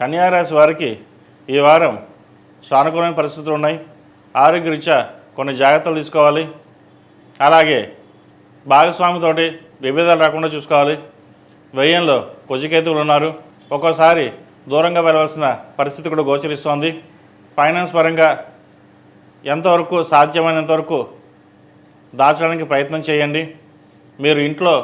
కన్యారాశి వారికి ఈ వారం సానుకూలమైన పరిస్థితులు ఉన్నాయి. ఆరోగ్యరీత్యా కొన్ని జాగ్రత్తలు తీసుకోవాలి. అలాగే భాగస్వామితోటి విభేదాలు రాకుండా చూసుకోవాలి. వ్యయంలో కుజికేతువులు ఉన్నారు. ఒక్కోసారి దూరంగా వెళ్ళవలసిన పరిస్థితి కూడా గోచరిస్తోంది. ఫైనాన్స్ పరంగా ఎంతవరకు సాధ్యమైనంతవరకు దాచడానికి ప్రయత్నం చేయండి. మీరు ఇంట్లో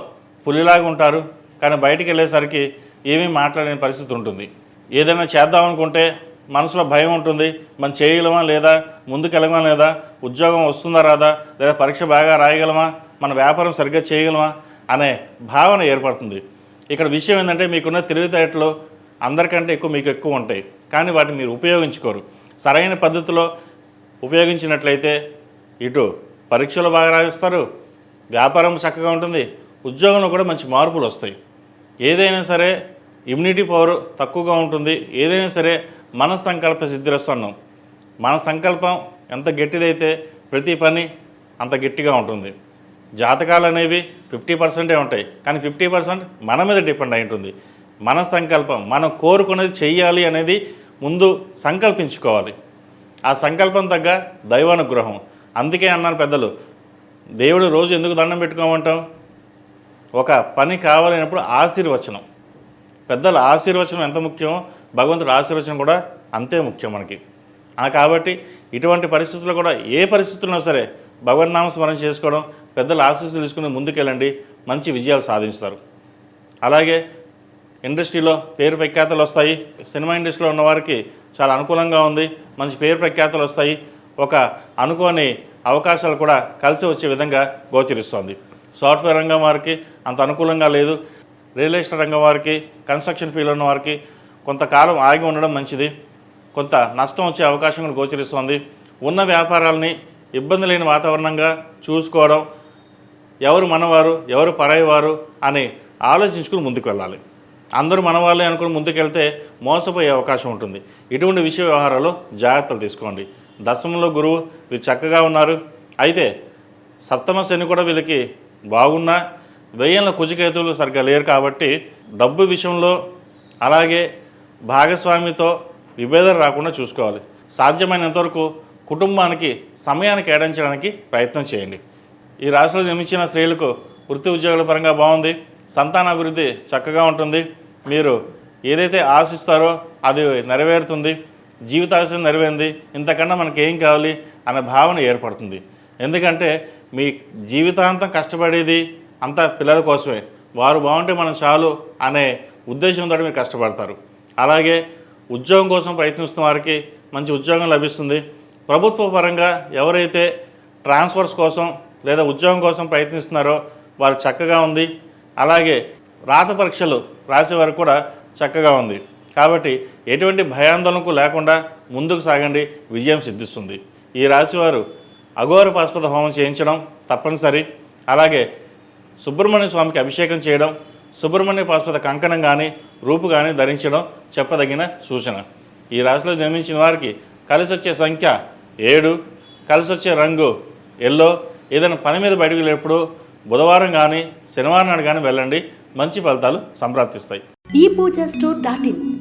పులిలాగా ఉంటారు. కానీ బయటికి వెళ్ళేసరికి ఏమీ మాట్లాడలేని పరిస్థితి ఉంటుంది. ఏదైనా చేద్దాం అనుకుంటే మనసులో భయం ఉంటుంది. మనం చేయగలమా లేదా? ముందుకెళ్ళగమా లేదా? ఉద్యోగం వస్తుందా రాదా? లేదా పరీక్ష బాగా రాయగలమా? మన వ్యాపారం సరిగ్గా చేయగలమా? అనే భావన ఏర్పడుతుంది. ఇక్కడ విషయం ఏంటంటే మీకున్న తెలివితేటలు అందరికంటే ఎక్కువ మీకు ఎక్కువ ఉంటాయి. కానీ వాటిని మీరు ఉపయోగించుకోరు. సరైన పద్ధతిలో ఉపయోగించినట్లయితే ఇటు పరీక్షలు బాగా రాయిస్తారు. వ్యాపారం చక్కగా ఉంటుంది. ఉద్యోగంలో కూడా మంచి మార్పులు వస్తాయి. ఏదైనా సరే ఇమ్యూనిటీ పవర్ తక్కువగా ఉంటుంది. ఏదైనా సరే మన సంకల్ప సిద్ధిరస్తున్నాం మన సంకల్పం ఎంత గట్టిదైతే ప్రతి పని అంత గట్టిగా ఉంటుంది. జాతకాలు అనేవి ఫిఫ్టీ పర్సెంటే ఉంటాయి. కానీ ఫిఫ్టీ పర్సెంట్ మన మీద డిపెండ్ అయి ఉంటుంది. మన సంకల్పం మనం కోరుకునేది చెయ్యాలి అనేది ముందు సంకల్పించుకోవాలి. ఆ సంకల్పం తగ్గ దైవానుగ్రహం. అందుకే అన్నారు పెద్దలు దేవుడు రోజు ఎందుకు దండం పెట్టుకోమంటాం? ఒక పని కావాలన్నప్పుడు ఆశీర్వచనం. పెద్దల ఆశీర్వచనం ఎంత ముఖ్యమో భగవంతుడు ఆశీర్వచనం కూడా అంతే ముఖ్యం మనకి. కాబట్టి ఇటువంటి పరిస్థితుల్లో కూడా ఏ పరిస్థితుల్లో సరే భగవన్నామ స్మరణ చేసుకోవడం పెద్దల ఆశీస్సులు తీసుకుని ముందుకెళ్ళండి మంచి విజయాలు సాధిస్తారు. అలాగే ఇండస్ట్రీలో పేరు ప్రఖ్యాతలు వస్తాయి. సినిమా ఇండస్ట్రీలో ఉన్నవారికి చాలా అనుకూలంగా ఉంది. మంచి పేరు ప్రఖ్యాతలు వస్తాయి. ఒక అనుకోని అవకాశాలు కూడా కలిసి వచ్చే విధంగా గోచరిస్తోంది. సాఫ్ట్వేర్ రంగం వారికి అంత అనుకూలంగా లేదు. రియల్ ఎస్టేట్ రంగం వారికి కన్స్ట్రక్షన్ ఫీల్డ్ ఉన్న వారికి కొంతకాలం ఆగి ఉండడం మంచిది. కొంత నష్టం వచ్చే అవకాశం కూడా గోచరిస్తోంది. ఉన్న వ్యాపారాలని ఇబ్బంది లేని వాతావరణంగా చూసుకోవడం ఎవరు మనవారు ఎవరు పరాయివారు అని ఆలోచించుకుని ముందుకు వెళ్ళాలి. అందరూ మనవాళ్ళే అనుకుని ముందుకెళ్తే మోసపోయే అవకాశం ఉంటుంది. ఇటువంటి విషయ వ్యవహారాలు జాగ్రత్తలు తీసుకోండి. దశమంలో గురువు వీరు చక్కగా ఉన్నారు. అయితే సప్తమ శని కూడా వీళ్ళకి బాగున్నా వెయ్యంలో కుజికేతువులు సరిగ్గా లేరు కాబట్టి డబ్బు విషయంలో అలాగే భాగస్వామితో విభేదం రాకుండా చూసుకోవాలి. సాధ్యమైనంతవరకు కుటుంబానికి సమయాన్ని కేటాయించడానికి ప్రయత్నం చేయండి. ఈ రాశిలో జన్మించిన స్త్రీలకు వృత్తి ఉద్యోగాల పరంగా బాగుంది. సంతానాభివృద్ధి చక్కగా ఉంటుంది. మీరు ఏదైతే ఆశిస్తారో అది నెరవేరుతుంది. జీవితాశయం నెరవేరింది. ఇంతకన్నా మనకి ఏం కావాలి? అనే భావన ఏర్పడుతుంది. ఎందుకంటే మీ జీవితాంతం కష్టపడేది అంతా పిల్లల కోసమే. వారు బాగుంటే మనం చాలు అనే ఉద్దేశంతో మీరు కష్టపడతారు. అలాగే ఉద్యోగం కోసం ప్రయత్నిస్తున్న వారికి మంచి ఉద్యోగం లభిస్తుంది. ప్రభుత్వ పరంగా ఎవరైతే ట్రాన్స్ఫర్స్ కోసం లేదా ఉద్యోగం కోసం ప్రయత్నిస్తున్నారో వారు చక్కగా ఉంది. అలాగే రాత పరీక్షలు రాసే వారు కూడా చక్కగా ఉంది. కాబట్టి ఎటువంటి భయాందోళనకు లేకుండా ముందుకు సాగండి. విజయం సిద్ధిస్తుంది. ఈ రాశివారు అఘోర పాస్పద హోమం చేయించడం తప్పనిసరి. అలాగే సుబ్రహ్మణ్య స్వామికి అభిషేకం చేయడం సుబ్రహ్మణ్య పాస్పద కంకణం కానీ రూపు కానీ ధరించడం చెప్పదగిన సూచన. ఈ రాశిలో జన్మించిన వారికి కలిసి వచ్చే సంఖ్య ఏడు కలిసి వచ్చే రంగు ఎల్లో. ఏదైనా పని మీద బయటకు వెళ్ళేప్పుడు బుధవారం కానీ శనివారం నాడు కానీ వెళ్ళండి. మంచి ఫలితాలు సంప్రాప్తిస్తాయి. ఈ పూజ స్టోర్ డాట్ ఇన్.